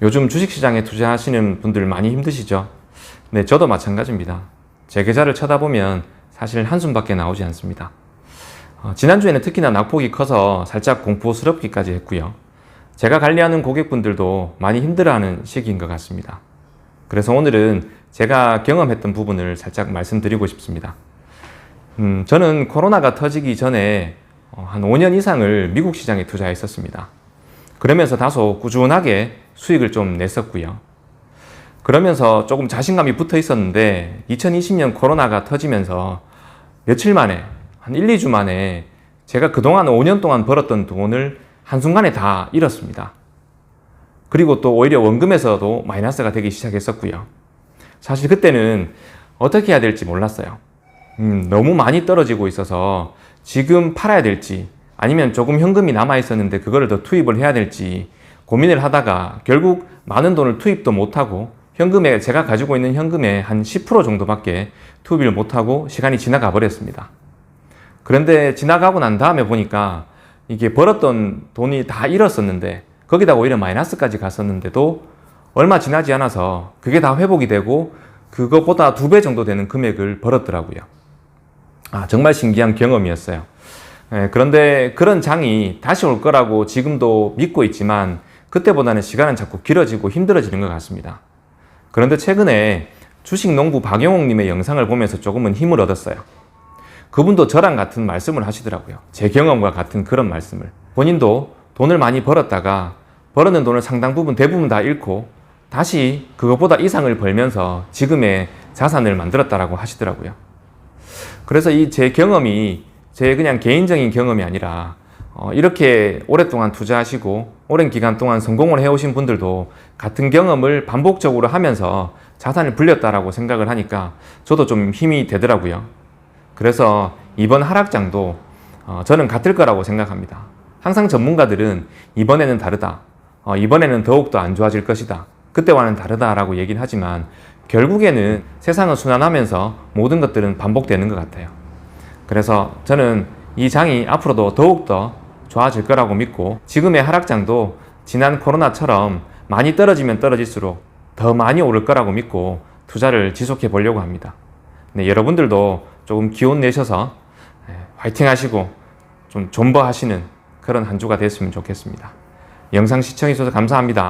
요즘 주식시장에 투자하시는 분들 많이 힘드시죠? 네, 저도 마찬가지입니다. 제 계좌를 쳐다보면 사실 한숨밖에 나오지 않습니다. 어, 지난주에는 특히나 낙폭이 커서 살짝 공포스럽기까지 했고요. 제가 관리하는 고객분들도 많이 힘들어하는 시기인 것 같습니다. 그래서 오늘은 제가 경험했던 부분을 살짝 말씀드리고 싶습니다. 음, 저는 코로나가 터지기 전에 어, 한 5년 이상을 미국 시장에 투자했었습니다. 그러면서 다소 꾸준하게 수익을 좀 냈었고요. 그러면서 조금 자신감이 붙어 있었는데 2020년 코로나가 터지면서 며칠 만에 한 1, 2주 만에 제가 그동안 5년 동안 벌었던 돈을 한순간에 다 잃었습니다. 그리고 또 오히려 원금에서도 마이너스가 되기 시작했었고요. 사실 그때는 어떻게 해야 될지 몰랐어요. 음, 너무 많이 떨어지고 있어서 지금 팔아야 될지 아니면 조금 현금이 남아 있었는데 그거를 더 투입을 해야 될지 고민을 하다가 결국 많은 돈을 투입도 못하고 현금에 제가 가지고 있는 현금의 한 10% 정도밖에 투입을 못하고 시간이 지나가 버렸습니다. 그런데 지나가고 난 다음에 보니까 이게 벌었던 돈이 다 잃었었는데 거기다 오히려 마이너스까지 갔었는데도 얼마 지나지 않아서 그게 다 회복이 되고 그것보다 두 배 정도 되는 금액을 벌었더라고요. 아, 정말 신기한 경험이었어요. 예, 그런데 그런 장이 다시 올 거라고 지금도 믿고 있지만 그때보다는 시간은 자꾸 길어지고 힘들어지는 것 같습니다. 그런데 최근에 주식 농부 박영옥님의 영상을 보면서 조금은 힘을 얻었어요. 그분도 저랑 같은 말씀을 하시더라고요. 제 경험과 같은 그런 말씀을. 본인도 돈을 많이 벌었다가 벌었는 돈을 상당 부분 대부분 다 잃고 다시 그것보다 이상을 벌면서 지금의 자산을 만들었다라고 하시더라고요. 그래서 이 제 경험이 제 그냥 개인적인 경험이 아니라 어, 이렇게 오랫동안 투자하시고 오랜 기간 동안 성공을 해오신 분들도 같은 경험을 반복적으로 하면서 자산을 불렸다라고 생각을 하니까 저도 좀 힘이 되더라고요. 그래서 이번 하락장도 어, 저는 같을 거라고 생각합니다. 항상 전문가들은 이번에는 다르다. 어, 이번에는 더욱더 안 좋아질 것이다. 그때와는 다르다라고 얘기는 하지만 결국에는 세상은 순환하면서 모든 것들은 반복되는 것 같아요. 그래서 저는 이 장이 앞으로도 더욱더 좋아질 거라고 믿고 지금의 하락장도 지난 코로나처럼 많이 떨어지면 떨어질수록 더 많이 오를 거라고 믿고 투자를 지속해 보려고 합니다. 네, 여러분들도 조금 기운 내셔서 네, 화이팅 하시고 좀 존버하시는 그런 한 주가 됐으면 좋겠습니다. 영상 시청해 주셔서 감사합니다.